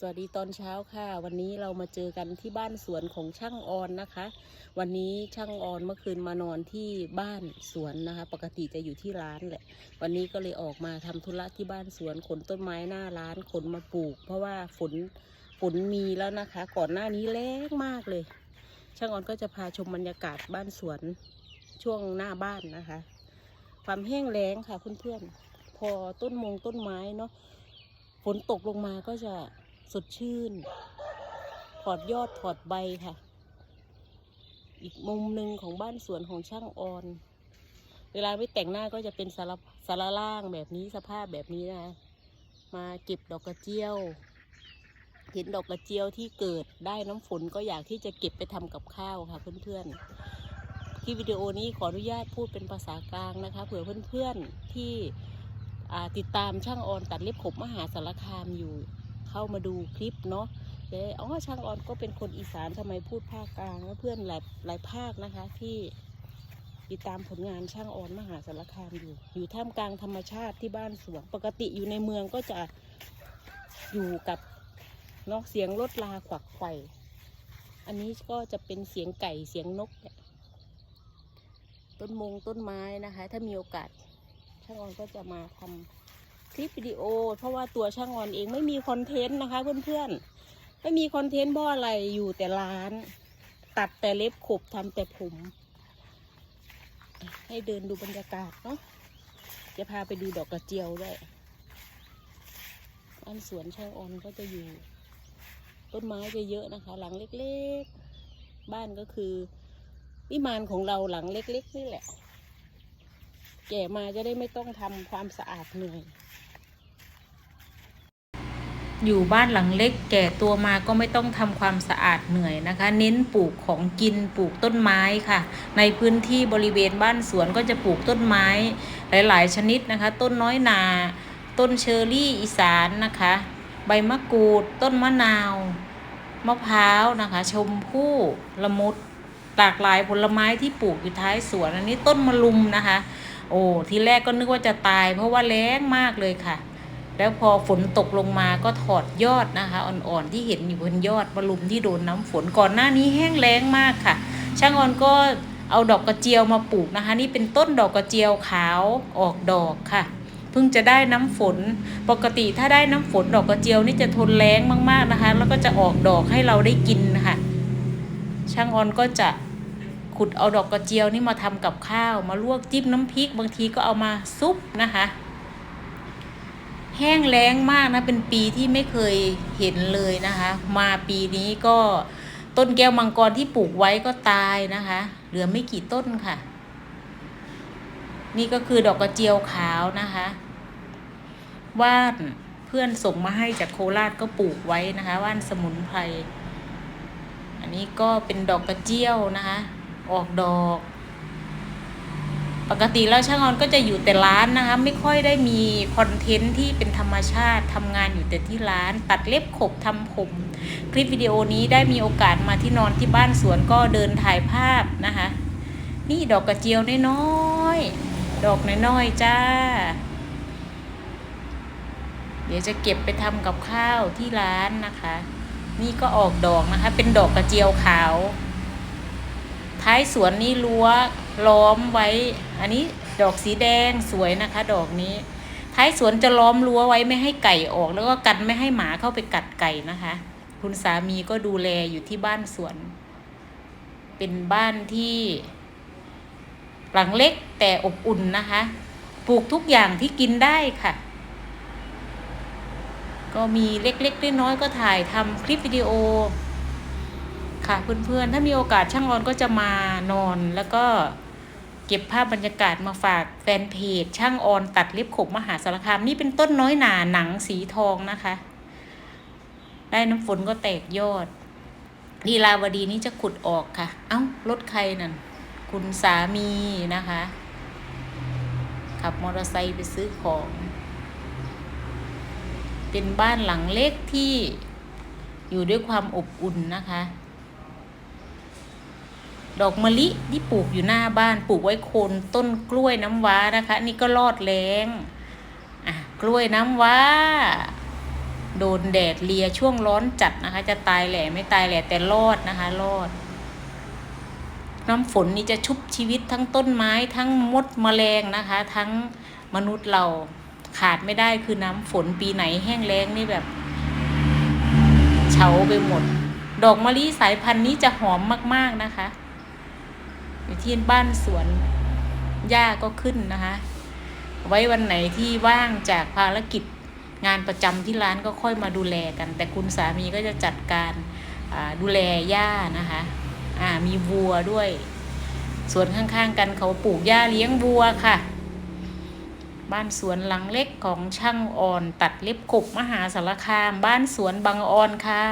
สวัสดีตอนเช้าค่ะ วันนี้เรามาเจอกันที่บ้านสวนของช่างออนนะคะ วันนี้ช่างออนเมื่อคืนมานอนที่บ้านสวนนะคะ ปกติจะอยู่ที่ร้านแหละ วันนี้ก็เลยออกมาทำธุระที่บ้านสวนขนต้นไม้หน้าร้านขนมาปลูก เพราะว่าฝนฝนมีแล้วนะคะ ก่อนหน้านี้แรงมากเลย ช่างออนก็จะพาชมบรรยากาศบ้านสวนช่วงหน้าบ้านนะคะ ความแห้งแล้งค่ะเพื่อนๆพอต้นมงต้นไม้เนาะฝนตกลงมาก็จะ สดชื่น ถอดยอดถอดใบค่ะ อีกมุมหนึ่งของบ้านสวนของช่างออน เวลาไม่แต่งหน้าก็จะเป็นสารสารล่างแบบนี้สภาพแบบนี้นะคะมาเก็บดอกกระเจียว เห็นดอกกระเจียวที่เกิดได้น้ำฝนก็อยากที่จะเก็บไปทำกับข้าวค่ะเพื่อนๆที่วิดีโอนี้ขออนุญาตพูดเป็นภาษากลางนะคะ เผื่อเพื่อนๆที่อ่ติดตามช่างออนตัดเล็บขบมหาสารคามอยู่ เข้ามาดูคลิปเนาะเดี๋ยวอ๋อช่างออนก็เป็นคนอีสานทำไมพูดภาคกลางแล้วเพื่อนหลายหลายภาคนะคะ ที่ติดตามผลงานช่างออนมหาสารคามอยู่ อยู่ท่ามกลางธรรมชาติที่บ้านสวนปกติอยู่ในเมืองก็จะอยู่กับนอกเสียงรถลาขวักไข่อันนี้ก็จะเป็นเสียงไก่เสียงนก ต้นมงต้นไม้นะคะ ถ้ามีโอกาสช่างออนก็จะมาทำ คลิปวิดีโอ เพราะว่าตัวช่างออนเองไม่มีคอนเทนต์นะคะเพื่อนๆไม่มีคอนเทนต์เพราะอะไรอยู่แต่ร้าน ตัดแต่เล็บขบทำแต่ผม ให้เดินดูบรรยากาศเนาะจะพาไปดูดอกกระเจียวด้วยอันสวนช่างออนก็จะอยู่ ต้นไม้จะเยอะนะคะ หลังเล็กๆ บ้านก็คือ วิมานของเราหลังเล็กๆนี่แหละ แก่มาจะได้ไม่ต้องทำความสะอาดเหนื่อย อยู่บ้านหลังเล็กแก่ตัวมาก็ไม่ต้องทำความสะอาดเหนื่อยนะคะ เน้นปลูกของกินปลูกต้นไม้ค่ะ ในพื้นที่บริเวณบ้านสวนก็จะปลูกต้นไม้หลาย ๆ ชนิดนะคะ ต้นน้อยนา ต้นเชอร์รี่อีสานนะคะ ใบมะกรูด ต้นมะนาว มะพร้าวนะคะ ชมพู่ละมุดหลากหลายผลไม้ที่ปลูกอยู่ท้ายสวนอันนี้ต้นมะลุมนะคะ โอ้ทีแรกก็นึกว่าจะตาย เพราะว่าแรงมากเลยค่ะ แล้วพอฝนตกลงมาก็ถอดยอดนะคะอ่อนๆที่เห็นอยู่บนยอดมะลุมที่โดนน้ำฝนก่อนหน้านี้แห้งแล้งมากค่ะ ช่างออนก็เอาดอกกระเจียวมาปลูกนะคะ นี่เป็นต้นดอกกระเจียวขาวออกดอกค่ะเพิ่งจะได้น้ำฝน ปกติถ้าได้น้ำฝนดอกกระเจียวนี่จะทนแรงมากๆนะคะ แล้วก็จะออกดอกให้เราได้กินนะคะช่างออนก็จะขุดเอาดอกกระเจียวนี่มาทำกับข้าว มาลวกจิ้มน้ำพริก บางทีก็เอามาซุปนะคะ แห้งแล้งมากนะ เป็นปีที่ไม่เคยเห็นเลยนะคะ มาปีนี้ก็ต้นแก้วมังกรที่ปลูกไว้ก็ตายนะคะ เหลือไม่กี่ต้นค่ะ นี่ก็คือดอกกระเจียวขาวนะคะว่านเพื่อนส่งมาให้จากโคราชก็ปลูกไว้นะคะ ว่านสมุนไพร อันนี้ก็เป็นดอกกระเจียวนะคะ ออกดอก ปกติแล้วช่างออนก็จะอยู่แต่ร้านนะคะ ไม่ค่อยได้มีคอนเทนต์ที่เป็นธรรมชาติทำงานอยู่แต่ที่ร้าน ตัดเล็บขบทำผม คลิปวิดีโอนี้ได้มีโอกาสมาที่นอนที่บ้านสวนก็เดินถ่ายภาพนะคะ นี่ดอกกระเจียวน้อยๆดอกน้อยๆจ้า เดี๋ยวจะเก็บไปทำกับข้าวที่ร้านนะคะ นี่ก็ออกดอกนะคะ เป็นดอกกระเจียวขาว ท้ายสวนนี่รั้ว ล้อมไว้ อันนี้ดอกสีแดงสวยนะคะ ดอกนี้ ท้ายสวนจะล้อมรั้วไว้ไม่ให้ไก่ออก แล้วก็กันไม่ให้หมาเข้าไปกัดไก่นะคะ คุณสามีก็ดูแลอยู่ที่บ้านสวน เป็นบ้านที่หลังเล็กแต่อบอุ่นนะคะ ปลูกทุกอย่างที่กินได้ค่ะ ก็มีเล็กๆน้อยๆก็ถ่ายทำคลิปวิดีโอค่ะเพื่อนๆ ถ้ามีโอกาสช่างออนก็จะมานอนแล้วก็ เก็บภาพบรรยากาศมาฝากแฟนเพจ ช่างออนตัดเล็บขบมหาสารคาม นี่เป็นต้นน้อยหนาหนังสีทองนะคะ ได้น้ำฝนก็แตกยอดลีลาวดีนี้จะขุดออกค่ะ เอ้ารถใครนั่น คุณสามีนะคะ ขับมอเตอร์ไซค์ไปซื้อของ เป็นบ้านหลังเล็กที่อยู่ด้วยความอบอุ่นนะคะ ดอกมะลิที่ปลูกอยู่หน้าบ้านปลูกไว้โคนต้นกล้วยน้ำว้านะคะ นี่ก็รอดแรงอะกล้วยน้ำว้า โดนแดดเลียช่วงร้อนจัดนะคะ จะตายแหล่ไม่ตายแหล่แต่รอดนะคะรอด น้ำฝนนี่จะชุบชีวิตทั้งต้นไม้ทั้งมดแมลงนะคะ ทั้งมนุษย์เราขาดไม่ได้คือน้ำฝนปีไหนแห้งแล้งนี่แบบเฉาไปหมด ดอกมะลิสายพันธุ์นี้จะหอมมาก ๆนะคะ อยู่ที่บ้านสวนหญ้าก็ขึ้นนะคะ ไว้วันไหนที่ว่างจากภารกิจงานประจำที่ร้านก็ค่อยมาดูแลกัน แต่คุณสามีก็จะจัดการดูแลหญ้านะคะมีวัวด้วยสวนข้างๆ กันเขาปลูกหญ้าเลี้ยงวัวค่ะ บ้านสวนหลังเล็กของช่างอ่อน ตัดเล็บขบมหาสารคาม บ้านสวนบางออนค่ะ